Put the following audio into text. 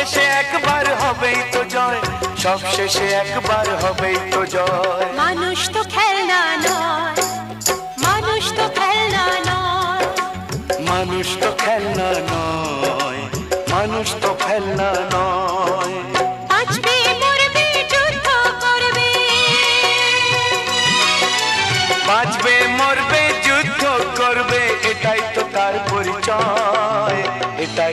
শেষে একবার হবেই তো জয়। সব শেষে একবার হবেই তো জয়। মানুষ তো খেলনা নয়। মানুষ তো খেলনা নয়। মানুষ তো খেলনা নয়। মানুষ তো খেলনা নয়। বাঁচবে মরবে যুদ্ধ করবে। এটাই তো তার পরিচয়। এটাই